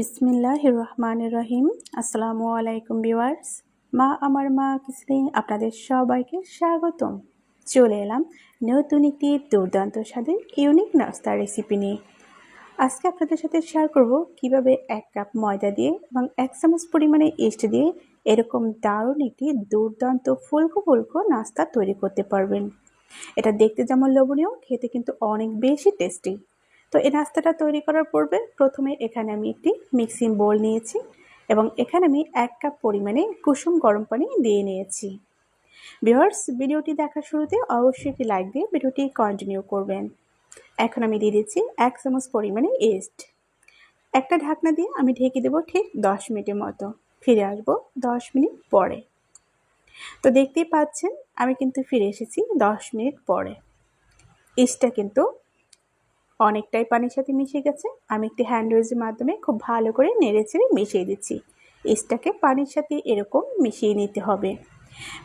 বিসমিল্লাহ রহমান রহিম। আসসালামু আলাইকুম ভিউয়ার্স। মা, আমার মা কিসনে আপনাদের সবাইকে স্বাগতম। চলে এলাম নতুন একটি দুর্দান্ত স্বাদের ইউনিক নাস্তার রেসিপি নিয়ে। আজকে আপনাদের সাথে শেয়ার করব কীভাবে এক কাপ ময়দা দিয়ে এবং এক চামচ পরিমাণে ইস্ট দিয়ে এরকম দারুণ একটি দুর্দান্ত ফুলকো ফুলকো নাস্তা তৈরি করতে পারবেন। এটা দেখতে যেমন লোভনীয়, খেতে কিন্তু অনেক বেশি টেস্টি তো এই নাস্তাটা তৈরি করার পূর্বে প্রথমে এখানে আমি একটি মিক্সিং বোল নিয়েছি এবং এখানে আমি এক কাপ পরিমাণে কুসুম গরম পানি দিয়ে নিয়েছি। ভিউয়ার্স, ভিডিওটি দেখার শুরুতে অবশ্যই একটি লাইক দিয়ে ভিডিওটি কন্টিনিউ করবেন। এখন আমি দিয়ে দিচ্ছি এক চামচ পরিমাণে ইস্ট একটা ঢাকনা দিয়ে আমি ঢেকে দেবো ঠিক দশ মিনিটের মতো। ফিরে আসব দশ মিনিট পরে। তো দেখতেই পাচ্ছেন, আমি কিন্তু ফিরে এসেছি দশ মিনিট পরে। ইস্টটা কিন্তু অনেকটাই পানির সাথে মিশে গেছে। আমি একটি হ্যান্ড ওয়েজের মাধ্যমে খুব ভালো করে নেড়ে ছেড়ে মিশিয়ে দিচ্ছি। ইস্টটাকে পানির সাথে এরকম মিশিয়ে নিতে হবে।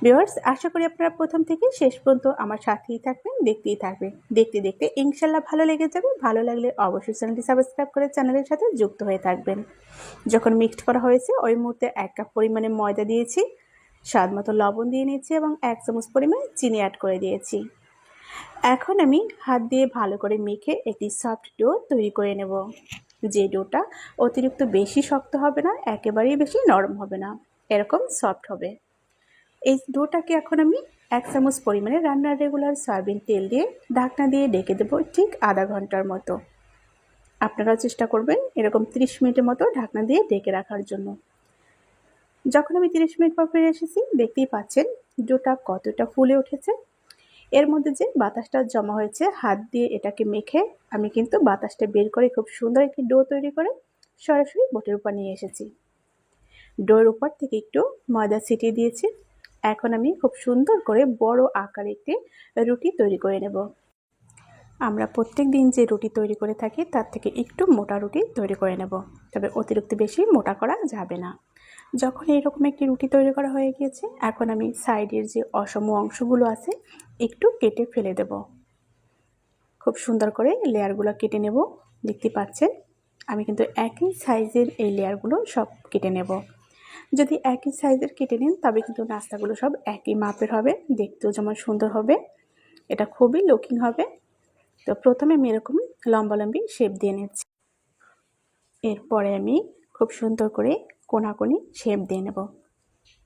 ভিওয়ার্স আশা করি আপনারা প্রথম থেকে শেষ পর্যন্ত আমার সাথেই থাকবেন, দেখতেই থাকবেন। দেখতে দেখতে ইনশাল্লাহ ভালো লেগে যাবে। ভালো লাগলে অবশ্যই চ্যানেলটি সাবস্ক্রাইব করে চ্যানেলের সাথে যুক্ত হয়ে থাকবেন। যখন মিক্সড করা হয়েছে, ওই মুহূর্তে এক কাপ পরিমাণে ময়দা দিয়েছি, স্বাদ মতো লবণ দিয়ে নিয়েছি এবং এক চামচ পরিমাণে চিনি অ্যাড করে দিয়েছি। এখন আমি হাত দিয়ে ভালো করে মেখে একটি সফট ডো তৈরি করে নেব। যে ডোটা অতিরিক্ত বেশি শক্ত হবে না, একেবারেই বেশি নরম হবে না, এরকম সফট হবে। এই ডোটাকে এখন আমি এক চামচ পরিমাণে রান্নার রেগুলার সয়াবিন তেল দিয়ে ঢাকনা দিয়ে ডেকে দেবো ঠিক আধা ঘণ্টার মতো। আপনারাও চেষ্টা করবেন এরকম 30 মিনিটের মতো ঢাকনা দিয়ে ডেকে রাখার জন্য। যখন আমি 30 মিনিট পর ফিরে এসেছি, দেখতেই পাচ্ছেন ডোটা কতটা ফুলে উঠেছে। এর মধ্যে যে বাতাসটা জমা হয়েছে, হাত দিয়ে এটাকে মেখে আমি কিন্তু বাতাসটা বের করে খুব সুন্দর একটি ডো তৈরি করে সরাসরি বোটের উপর নিয়ে এসেছি। ডোর উপর থেকে একটু ময়দা ছিটিয়ে দিয়েছি। এখন আমি খুব সুন্দর করে বড় আকারে একটি রুটি তৈরি করে নেব। আমরা প্রত্যেক দিন যে রুটি তৈরি করে থাকি, তার থেকে একটু মোটা রুটি তৈরি করে নেব। তবে অতিরিক্ত বেশি মোটা করা যাবে না। যখন এইরকম একটি রুটি তৈরি করা হয়ে গিয়েছে, এখন আমি সাইডের যে অসম অংশগুলো আছে, একটু কেটে ফেলে দেব। খুব সুন্দর করে লেয়ারগুলো কেটে নেব। দেখতে পাচ্ছেন? আমি কিন্তু একই সাইজের এই লেয়ারগুলো সব কেটে নেব। যদি একই সাইজের কেটে নেন, তবে কিন্তু নাস্তাগুলো সব একই মাপের হবে। দেখতেও যেমন সুন্দর হবে। এটা খুবই লুকিং হবে। তো প্রথমে আমি এরকম লম্বালম্বি শেপ দিয়ে নিচ্ছি। এরপরে আমি খুব সুন্দর করে কোনাকুনি শেপ দিয়ে নেব।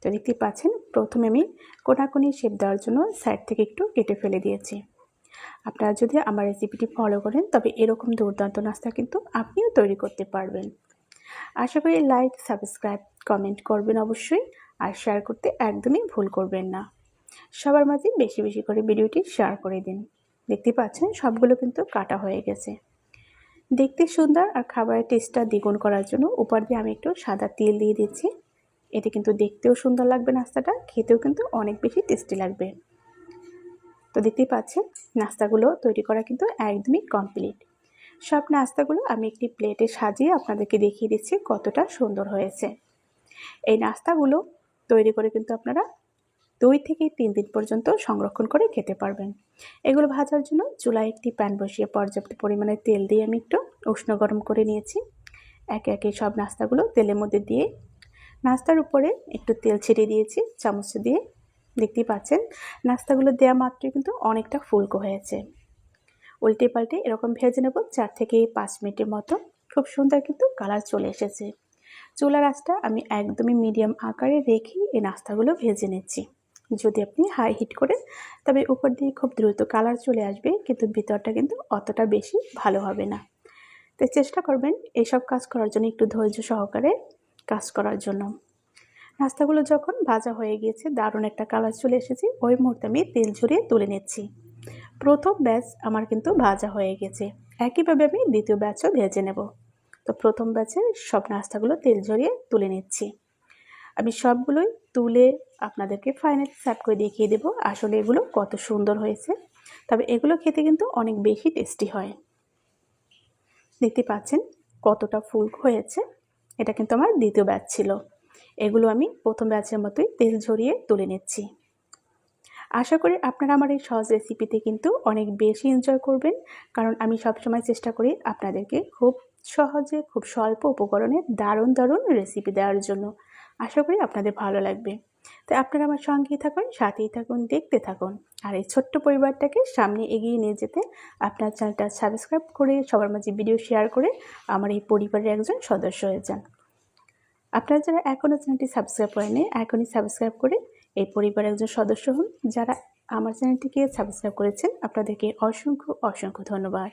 তো দেখতে পাচ্ছেন, প্রথমে আমি কোনাকুনি শেপ দেওয়ার জন্য সাইড থেকে একটু কেটে ফেলে দিয়েছি। আপনারা যদি আমার রেসিপিটি ফলো করেন, তবে এরকম দুর্দান্ত নাস্তা কিন্তু আপনিও তৈরি করতে পারবেন। আশা করি লাইক সাবস্ক্রাইব কমেন্ট করবেন অবশ্যই, আর শেয়ার করতে একদমই ভুল করবেন না। সবার মাঝে বেশি বেশি করে ভিডিওটি শেয়ার করে দিন। দেখতে পাচ্ছেন, সবগুলো কিন্তু কাটা হয়ে গেছে। দেখতে সুন্দর আর খাবারের টেস্টটা দ্বিগুণ করার জন্য উপর দিয়ে আমি একটু সাদা তেল দিয়ে দিচ্ছি। এতে কিন্তু দেখতেও সুন্দর লাগবে নাস্তাটা, খেতেও কিন্তু অনেক বেশি টেস্টি লাগবে। তো দেখতেই পাচ্ছেন, নাস্তাগুলো তৈরি করা কিন্তু একদমই কমপ্লিট সব নাস্তাগুলো আমি একটি প্লেটে সাজিয়ে আপনাদেরকে দেখিয়ে দিচ্ছি কতটা সুন্দর হয়েছে। এই নাস্তাগুলো তৈরি করে কিন্তু আপনারা দুই থেকে তিন দিন পর্যন্ত সংরক্ষণ করে খেতে পারবেন। এগুলো ভাজার জন্য চুলায় একটি প্যান বসিয়ে পর্যাপ্ত পরিমাণে তেল দিয়ে আমি একটু উষ্ণ গরম করে নিয়েছি। একে একে সব নাস্তাগুলো তেলের মধ্যে দিয়ে নাস্তার উপরে একটু তেল ছিটিয়ে দিয়েছি, চামচ দিয়ে। দেখতেই পাচ্ছেন, নাস্তাগুলো দেওয়া মাত্রই কিন্তু অনেকটা ফুলকো হয়েছে। উল্টে পাল্টে এরকম ভেজে নেব চার থেকে পাঁচ মিনিটের মতো। খুব সুন্দর কিন্তু কালার চলে এসেছে। চুলার আঁচটা আমি একদমই মিডিয়াম আকারে রেখে এই নাস্তাগুলো ভেজে নিচ্ছি। যদি আপনি হাই হিট করেন, তবে উপর দিয়ে খুব দ্রুত কালার চলে আসবে, কিন্তু ভিতরটা কিন্তু অতটা বেশি ভালো হবে না। তো চেষ্টা করবেন এইসব কাজ করার জন্য একটু ধৈর্য সহকারে কাজ করার জন্য। নাস্তাগুলো যখন ভাজা হয়ে গিয়েছে, দারুণ একটা কালার চলে এসেছে, ওই মুহূর্তে আমি তেল ঝরিয়ে তুলে নিচ্ছি। প্রথম ব্যাচ আমার কিন্তু ভাজা হয়ে গেছে। একইভাবে আমি দ্বিতীয় ব্যাচও ভেজে নেব। তো প্রথম ব্যাচের সব নাস্তাগুলো তেল ঝরিয়ে তুলে নিচ্ছি। আমি সবগুলোই তুলে আপনাদেরকে ফাইনাল সার্ভ করে দেখিয়ে দেবো, আসলে এগুলো কত সুন্দর হয়েছে। তবে এগুলো খেতে কিন্তু অনেক বেশি টেস্টি হয়। দেখতে পাচ্ছেন কতটা ফুল হয়েছে, এটা কিন্তু আমার দ্বিতীয় ব্যাচ ছিল। এগুলো আমি প্রথম ব্যাচের মতোই তেল ঝরিয়ে তুলে নিচ্ছি। আশা করি আপনারা আমার এই সহজ রেসিপিতে কিন্তু অনেক বেশি এনজয় করবেন, কারণ আমি সবসময় চেষ্টা করি আপনাদেরকে খুব সহজে, খুব স্বল্প উপকরণে দারুণ দারুণ রেসিপি দেওয়ার জন্য। আশা করি আপনাদের ভালো লাগবে। তাই আপনারা আমার সঙ্গেই থাকুন, সাথেই থাকুন, দেখতে থাকুন। আর এই ছোট্ট পরিবারটাকে সামনে এগিয়ে নিয়ে যেতে আপনার চ্যানেলটা সাবস্ক্রাইব করে সবার মাঝে ভিডিও শেয়ার করে আমার এই পরিবারের একজন সদস্য হয়ে যান। আপনারা যারা এখনও চ্যানেলটি সাবস্ক্রাইব করেনি এখনই সাবস্ক্রাইব করে এই পরিবারের একজন সদস্য হন। যারা আমার চ্যানেলটিকে সাবস্ক্রাইব করেছেন, আপনাদেরকে অসংখ্য অসংখ্য ধন্যবাদ।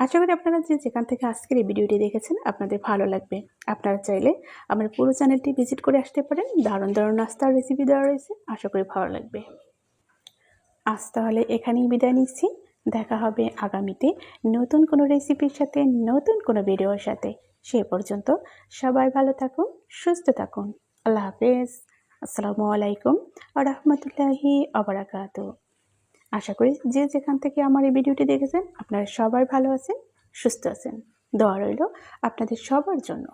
আশা করি আপনারা যে যেখান থেকে আজকের এই ভিডিওটি দেখেছেন, আপনাদের ভালো লাগবে। আপনারা চাইলে আমার পুরো চ্যানেলটি ভিজিট করে আসতে পারেন। দারুণ দারুণ নাস্তার রেসিপি দেওয়া রয়েছে, আশা করি ভালো লাগবে। আজ তাহলে এখানেই বিদায় নিচ্ছি। দেখা হবে আগামীতে নতুন কোনো রেসিপির সাথে, নতুন কোনো ভিডিওর সাথে। সে পর্যন্ত সবাই ভালো থাকুন, সুস্থ থাকুন। আল্লাহ হাফেজ। আসসালামু আলাইকুম। আ রহমতুল্লাহি আবরাকাত আশা করি যে যেখান থেকে আমার এই ভিডিওটি দেখেছেন, আপনারা সবাই ভালো আছেন, সুস্থ আছেন। দোয়া রইল আপনাদের সবার জন্য।